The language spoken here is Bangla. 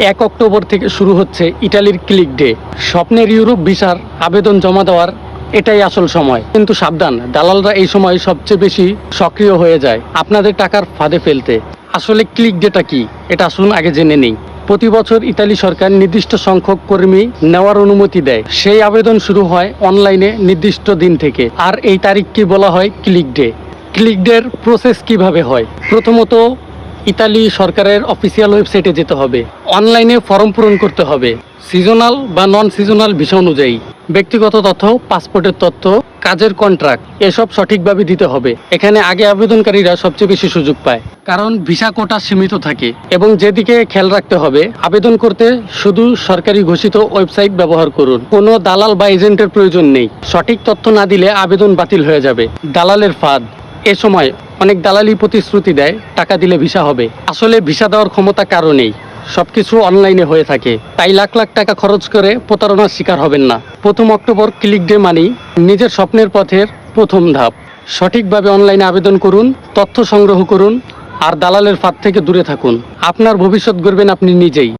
এক অক্টোবর থেকে শুরু হচ্ছে ইটালির ক্লিক ডে। স্বপ্নের ইউরোপ ভিসার আবেদন জমা দেওয়ার এটাই আসল সময়। কিন্তু সাবধান, দালালরা এই সময় সবচেয়ে বেশি সক্রিয় হয়ে যায় আপনাদের টাকার ফাঁদে ফেলতে। আসলে ক্লিক ডেটা কি? এটা আসুন আগে জেনে নেই। প্রতি বছর ইতালি সরকার নির্দিষ্ট সংখ্যক কর্মী নেওয়ার অনুমতি দেয়। সেই আবেদন শুরু হয় অনলাইনে নির্দিষ্ট দিন থেকে। আর এই তারিখকে বলা হয়? Click day. ক্লিক ডের প্রসেস কীভাবে হয়? প্রথমত ইতালি সরকারের অফিসিয়াল ওয়েবসাইটে যেতে হবে। অনলাইনে ফর্ম পূরণ করতে হবে। সিজনাল বা নন সিজনাল ভিসা অনুযায়ী। ব্যক্তিগত তথ্য পাসপোর্টের তথ্য, কাজের কন্ট্রাক্ট এসব সঠিকভাবে দিতে হবে। এখানে আগে আবেদনকারীরা সবচেয়ে বেশি সুযোগ পায়। কারণ ভিসা কোটা সীমিত থাকে এবং যেদিকে খেয়াল রাখতে হবে, আবেদন করতে শুধু সরকারি ঘোষিত ওয়েবসাইট ব্যবহার করুন। কোনো দালাল বা এজেন্টের প্রয়োজন নেই। সঠিক তথ্য না দিলে আবেদন বাতিল হয়ে যাবে। দালালের ফাঁদ। এ সময় অনেক দালালি প্রতিশ্রুতি দেয়, টাকা দিলে ভিসা হবে। আসলে ভিসা দেওয়ার ক্ষমতা কারও নেই। সবকিছু অনলাইনে হয়ে থাকে। তাই লাখ লাখ টাকা খরচ করে প্রতারণার শিকার হবেন না। প্রথম অক্টোবর ক্লিক ডে মানি নিজের স্বপ্নের পথের প্রথম ধাপ। সঠিকভাবে অনলাইনে আবেদন করুন, তথ্য সংগ্রহ করুন, আর দালালের ফাঁদ থেকে দূরে থাকুন। আপনার ভবিষ্যৎ গড়বেন আপনি নিজেই।